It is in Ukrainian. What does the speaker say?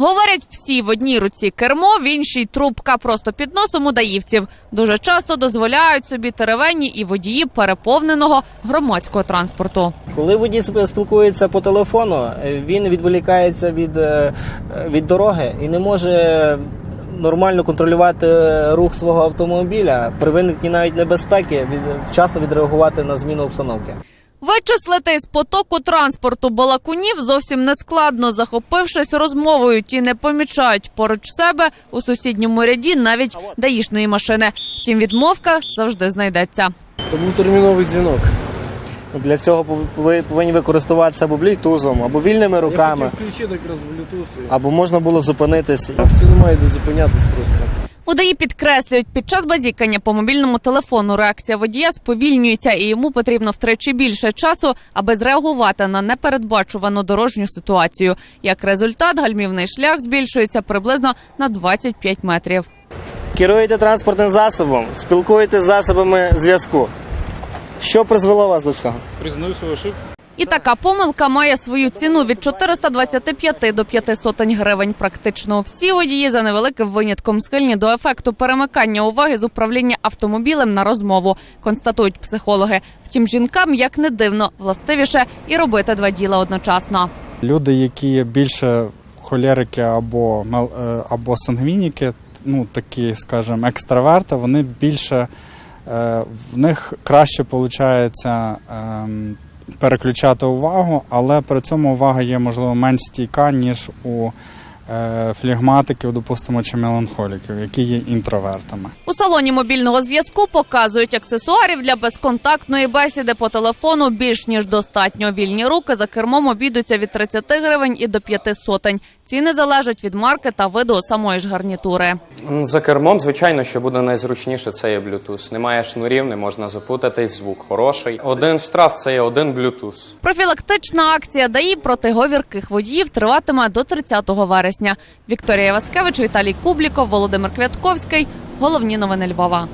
Говорять, всі в одній руці кермо, в іншій трубка просто під носом у даївців. Дуже часто дозволяють собі теревені і водії переповненого громадського транспорту. Коли водій спілкується по телефону, е, він відволікається від, е, від дороги і не може нормально контролювати рух свого автомобіля, при виникненні навіть небезпеки від, вчасно відреагувати на зміну обстановки. Вичислити з потоку транспорту балакунів зовсім не складно. Захопившись розмовою, ті не помічають поруч себе у сусідньому ряді навіть даїшної машини. Втім, відмовка завжди знайдеться. То був терміновий дзвінок. Для цього ви повинні використовуватися або блютузом, або вільними Я руками, хотів включити якраз Bluetooth. або можна було зупинитись. Хлопці немає де зупинятись просто. Удаї підкреслюють, під час базікання по мобільному телефону реакція водія сповільнюється, і йому потрібно втричі більше часу, аби зреагувати на непередбачувану дорожню ситуацію. Як результат, гальмівний шлях збільшується приблизно на 25 метрів. Керуєте транспортним засобом, спілкуєтесь з засобами зв'язку. Що призвело вас до цього? Признаю свою ошибку. І така помилка має свою ціну від 425 до 5 сотень гривень. Практично всі водії за невеликим винятком схильні до ефекту перемикання уваги з управління автомобілем на розмову, констатують психологи. Втім, жінкам як не дивно властивіше і робити два діла одночасно. Люди, які більше холерики або е, або сангвініки, ну такі, скажімо, екстраверти, вони більше е, в них краще виходить переключати увагу, але при цьому увага є можливо менш стійка, ніж у флегматиків, допустимо, чи меланхоліків, які є інтровертами. У салоні мобільного зв'язку показують аксесуарів для безконтактної бесіди по телефону більш ніж достатньо. Вільні руки за кермом обійдуться від 30 гривень і до 5 сотень. Ціни залежать від марки та виду самої ж гарнітури. За кермом, звичайно, що буде найзручніше, це є Bluetooth. Немає шнурів, не можна запутатись, звук хороший. Один штраф це є один Bluetooth. Профілактична акція ДАІ проти говірких водіїв триватиме до 30 вересня. Вікторія Васкевич, Віталій Кубліков, Володимир Квятковський. Головні новини Львова.